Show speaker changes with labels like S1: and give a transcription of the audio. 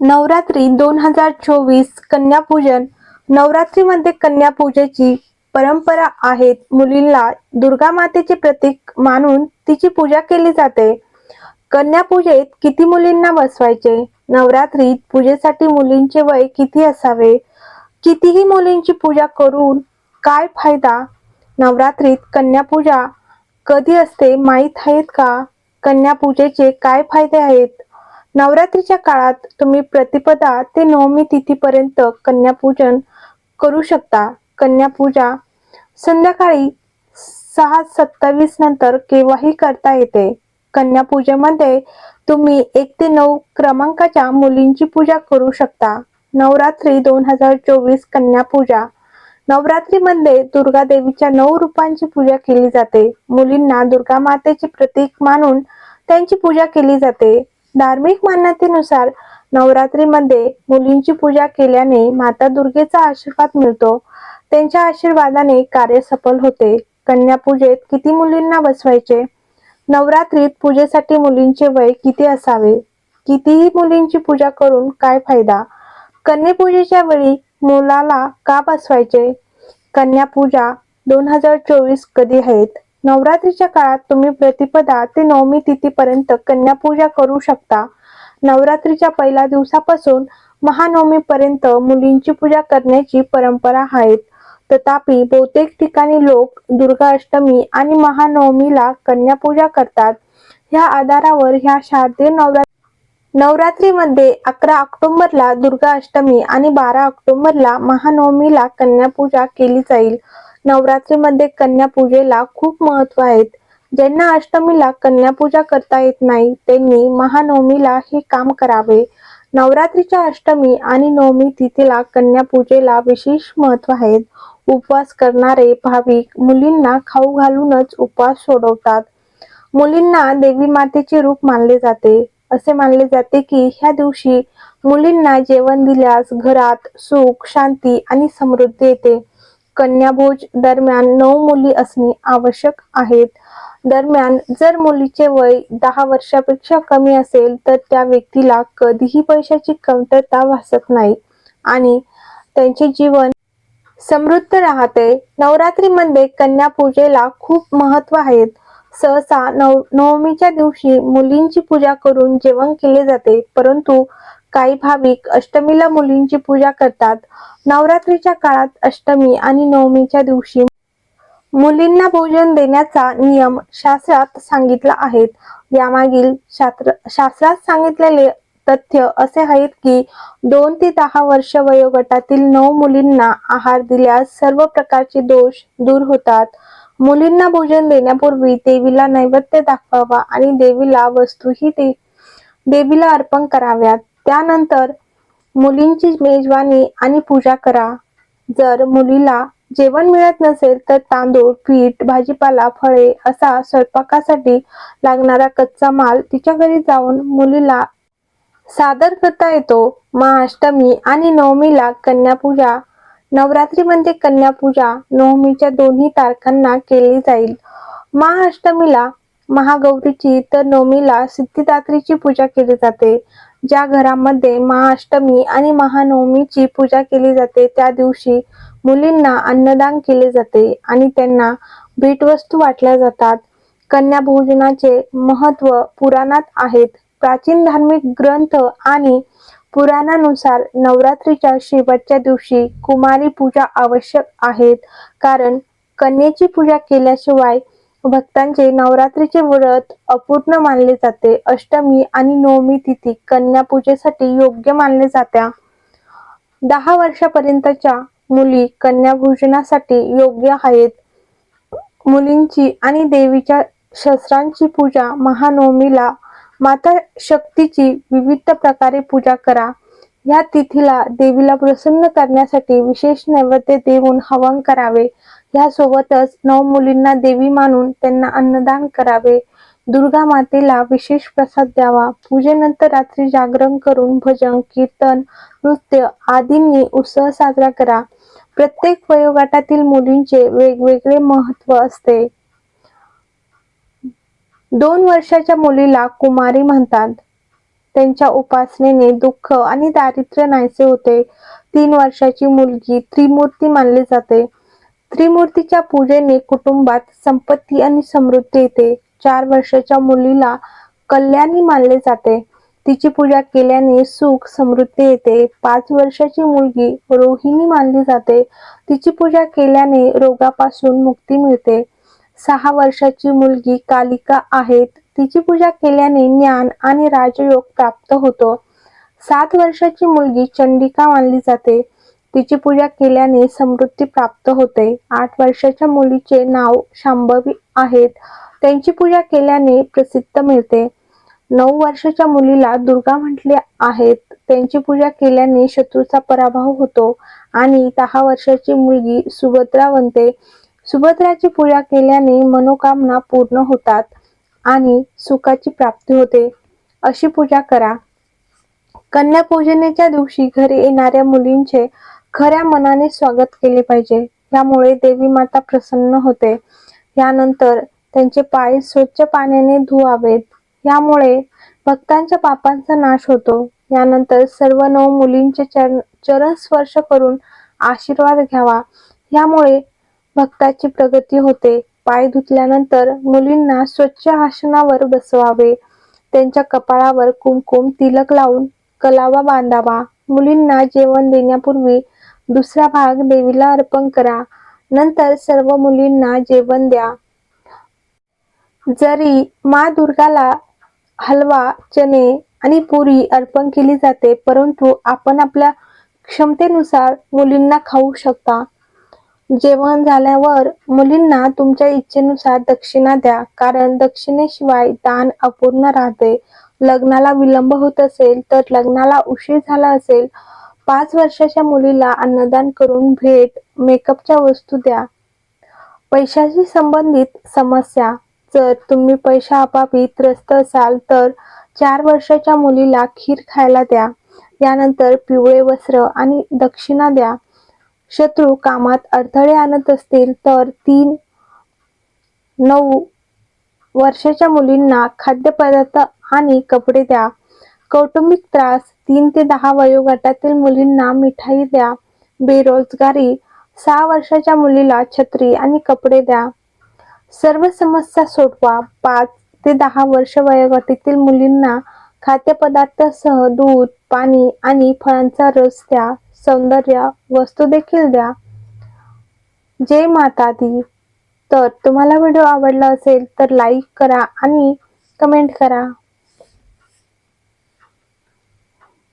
S1: नवरात्री दोन हजार चोवीस कन्यापूजन. नवरात्रीमध्ये कन्यापूजेची परंपरा आहेत. मुलींना दुर्गा मातेचे प्रतीक मानून तिची पूजा केली जाते. कन्यापूजेत किती मुलींना बसवायचे? नवरात्रीत पूजेसाठी मुलींचे वय किती असावे? कितीही मुलींची पूजा करून काय फायदा? नवरात्रीत कन्यापूजा कधी असते माहीत आहेत का? कन्यापूजेचे काय फायदे आहेत? नवरात्रीच्या काळात तुम्ही प्रतिपदा ते नवमी तिथीपर्यंत कन्यापूजन करू शकता. कन्यापूजा संध्याकाळी सहा सत्तावीस नंतर केव्हाही करता येते. कन्यापूजेमध्ये तुम्ही एक ते नऊ क्रमांकाच्या मुलींची पूजा करू शकता. नवरात्री दोन हजार चोवीस कन्यापूजा. नवरात्रीमध्ये दुर्गा देवीच्या नऊ रूपांची पूजा केली जाते. मुलींना दुर्गा मातेचे प्रतीक मानून त्यांची पूजा केली जाते. धार्मिक मान्यतेनुसार नवरात्रीमध्ये मुलींची पूजा केल्याने माता दुर्गेचा आशीर्वाद मिळतो. त्यांच्या आशीर्वादाने कार्य सफल होते. कन्यापूजेत किती मुलींना बसवायचे? नवरात्रीत पूजेसाठी मुलींचे वय किती असावे? कितीही मुलींची पूजा करून काय फायदा? कन्यापूजेच्या वेळी मुलाला का बसवायचे? कन्यापूजा दोन हजार चोवीस कधी आहेत? नवरात्रीच्या काळात तुम्ही प्रतिपदा ते नवमी तिथीपर्यंत कन्यापूजा करू शकता. नवरात्रीच्या पहिल्या दिवसापासून महानवमीपर्यंत मुलींची पूजा करण्याची परंपरा आहेत. तथापि बहुतेक ठिकाणी लोक दुर्गा अष्टमी आणि महानवमीला कन्यापूजा करतात. ह्या आधारावर ह्या शारदीय नवरात्र नवरात्रीमध्ये अकरा ऑक्टोबरला दुर्गा अष्टमी आणि बारा ऑक्टोबरला महानवमीला कन्यापूजा केली जाईल. नवरात्रीमध्ये कन्यापूजेला खूप महत्त्व आहेत. ज्यांना अष्टमीला कन्यापूजा करता येत नाही त्यांनी महानवमीला हे काम करावे. नवरात्रीच्या अष्टमी आणि नवमी तिथीला कन्यापूजेला विशेष महत्त्व आहेत. उपवास करणारे भाविक मुलींना खाऊ घालूनच उपवास सोडवतात. मुलींना देवी मातेचे रूप मानले जाते. असे मानले जाते की ह्या दिवशी मुलींना जेवण दिल्यास घरात सुख शांती आणि समृद्धी येते. कन्याभोज दरम्यान नऊ मुली असणे आवश्यक आहेत. दरम्यान जर मुलीचे वय दहा वर्षापेक्षा कमी असेल तर त्या व्यक्तीला कधीही पैशाची कमतरता भासत नाही आणि त्यांचे जीवन समृद्ध राहते. नवरात्रीमध्ये म्हणजे कन्या पूजेला खूप महत्त्व आहेत सहसा नव नवमीच्या दिवशी मुलींची पूजा करून जेवण केले जाते परंतु काही भाविक अष्टमीला मुलींची पूजा करतात. नवरात्रीच्या काळात अष्टमी आणि नवमीच्या दिवशी मुलींना भोजन देण्याचा नियम शास्त्रात सांगितला आहेत यामागील शास्त्र शास्त्रात सांगितलेले तथ्य असे आहेत की दोन ते दहा वर्ष वयोगटातील नऊ मुलींना आहार दिल्यास सर्व प्रकारचे दोष दूर होतात. मुलींना भोजन देण्यापूर्वी देवीला नैवेद्य दाखवावा आणि देवीला वस्तूही दे देवीला अर्पण कराव्यात. त्यानंतर मुलींची मेजवानी आणि पूजा करा. जर मुलीला जेवण मिळत नसेल तर तांदूळ पीठ भाजीपाला फळे असा स्वयंपाकासाठी लागणारा कच्चा माल तिच्या घरी जाऊन मुलीला सादर करता येतो. महाअष्टमी आणि नवमीला कन्यापूजा. नवरात्रीमध्ये म्हणजे कन्यापूजा. नवमीच्या दोन्ही तारखांना केली जाईल. महाअष्टमीला महागौरीची तर नवमीला सिद्धिदात्रीची पूजा केली जाते. ज्या घरामध्ये महाअष्टमी आणि महानवमीची पूजा केली जाते त्या दिवशी मुलींना अन्नदान केले जाते आणि त्यांना भेटवस्तू वाटल्या जातात. कन्या भोजनाचे महत्त्व पुराणात आहेत. प्राचीन धार्मिक ग्रंथ आणि पुराणानुसार नवरात्रीच्या शेवटच्या दिवशी कुमारी पूजा आवश्यक आहेत. कारण कन्येची पूजा केल्याशिवाय भक्तांचे नवरात्रीचे व्रत अपूर्ण मानले जाते. अष्टमी आणि नवमी तिथी कन्या पूजेसाठी योग्य मानले जात्या. दहा वर्षापर्यंतच्या मुली कन्या भोजनासाठी योग्य आहेत. मुलींची आणि देवीच्या शस्त्रांची पूजा महानवमीला माता शक्तीची विविध प्रकारे पूजा करा. या तिथीला देवीला प्रसन्न करण्यासाठी विशेष नैवेद्य देऊन हवन करावे. यासोबतच नऊ मुलींना देवी मानून त्यांना अन्नदान करावे. दुर्गा मातेला विशेष प्रसाद द्यावा. पूजेनंतर रात्री जागरण करून भजन कीर्तन नृत्य आदींनी उत्सव साजरा करा. प्रत्येक वयोगटातील मुलींचे वेगवेगळे महत्त्व असते. दोन वर्षाच्या मुलीला कुमारी म्हणतात. त्यांच्या उपासनेने दुःख आणि दारिद्र्य नाहीसे होते. तीन वर्षाची मुलगी त्रिमूर्ती मानली जाते. त्रिमूर्तीच्या पूजेने कुटुंबात संपत्ती आणि समृद्धी येते. चार वर्षाच्या मुलीला कल्याणी मानले जाते. तिची पूजा केल्याने सुख समृद्धी येते. पाच वर्षाची मुलगी रोहिणी मानली जाते. तिची पूजा केल्याने रोगापासून मुक्ती मिळते. सहा वर्षाची मुलगी कालिका आहेत. तिची पूजा केल्याने ज्ञान आणि राजयोग प्राप्त होतो. सात वर्षाची मुलगी चंडिका मानली जाते. तिची पूजा केल्याने समृद्धी प्राप्त होते. आठ वर्षाच्या मुलीचे नाव शांभवी आहेत. त्यांची पूजा केल्याने प्रसिद्ध मिळते. नऊ वर्षाच्या मुलीला दुर्गा म्हटले आहेत. त्यांची पूजा केल्याने शत्रूचा पराभव होतो आणि दहा वर्षाची मुलगी सुभद्रा बनते. सुभद्राची पूजा केल्याने मनोकामना पूर्ण होतात आणि सुखाची प्राप्ती होते. अशी पूजा करा. कन्या पूजनेच्या दिवशी घरी येणाऱ्या मुलींचे खऱ्या मनाने स्वागत केले पाहिजे. यामुळे देवी माता प्रसन्न होते. यानंतर त्यांचे पाय स्वच्छ पाण्याने धुवावेत. यामुळे भक्तांच्या पापांचा नाश होतो. यानंतर सर्व नऊ मुलींचे चरण चरण स्पर्श करून आशीर्वाद घ्यावा. यामुळे भक्ताची प्रगती होते. पाय धुतल्यानंतर मुलींना स्वच्छ आसनावर बसवावे. त्यांच्या कपाळावर कुमकुम तिलक लावून कलावा बांधावा. मुलींना जेवण देण्यापूर्वी दुसरा भाग देवीला अर्पण करा. नंतर सर्व मुलींना जेवण द्या. जरी मा दुर्गाला हलवा चणे आणि पुरी अर्पण केली जाते परंतु आपण आपल्या क्षमतेनुसार मुलींना खाऊ शकता. जेवण झाल्यावर मुलींना तुमच्या इच्छेनुसार दक्षिणा द्या कारण दक्षिणेशिवाय दान अपूर्ण राहते. लग्नाला विलंब होत असेल तर लग्नाला उशीर झाला असेल पाच वर्षाच्या मुलीला अन्नदान करून भेट मेकअपच्या वस्तू द्या. पैशाशी संबंधित समस्या. जर तुम्ही पैशाअभावी त्रस्त असाल तर चार वर्षाच्या मुलीला खीर खायला द्या. यानंतर पिवळे वस्त्र आणि दक्षिणा द्या. शत्रू कामात अडथळे आणत असतील तर तीन नऊ वर्षाच्या मुलींना खाद्यपदार्थ आणि कपडे द्या. कौटुंबिक त्रास तीन ते दहा वयोगटातील मुलींना मिठाई द्या बेरोजगारी सहा वर्षाच्या मुलीला छत्री आणि कपडे द्या. सर्व समस्या सोडवा. पाच ते दहा वर्ष वयोगटातील मुलींना खाद्यपदार्थासह दूध पाणी आणि फळांचा रस द्या. सौंदर्य वस्तू देखील द्या. जय माता दी. तर तुम्हाला व्हिडिओ आवडला असेल तर लाईक करा आणि कमेंट करा.